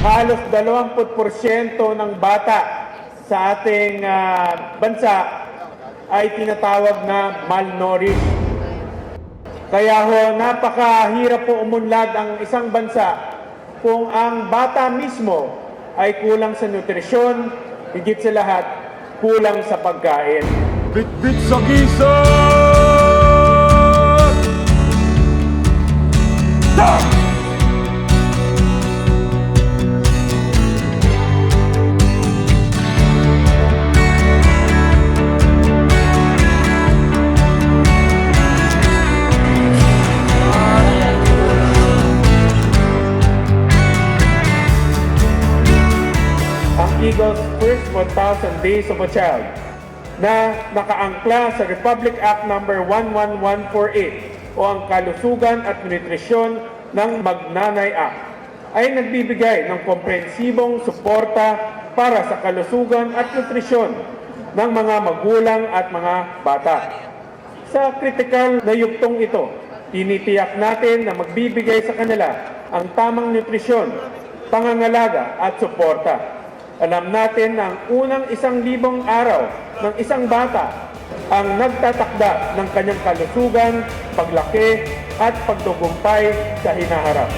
halos 20% ng bata sa ating ah, bansa ay tinatawag na malnourished. Kaya ho, napakahirap po umunlad ang isang bansa kung ang bata mismo ay kulang sa nutrisyon, higit sa lahat, kulang sa pagkain. Bit-bit sa gisa! Eagle's first 1,000 Days of a Child na nakaangkla sa Republic Act No. 11148 o ang Kalusugan at Nutrisyon ng Magnanay Act ay nagbibigay ng komprehensibong suporta para sa kalusugan at nutrisyon ng mga magulang at mga bata. Sa kritikal na yuktong ito, tinitiyak natin na magbibigay sa kanila ang tamang nutrisyon, pangangalaga at suporta. Alam natin na ang unang isang libong araw ng isang bata ang nagtatakda ng kanyang kalusugan, paglaki at pagtugumpay sa hinaharap.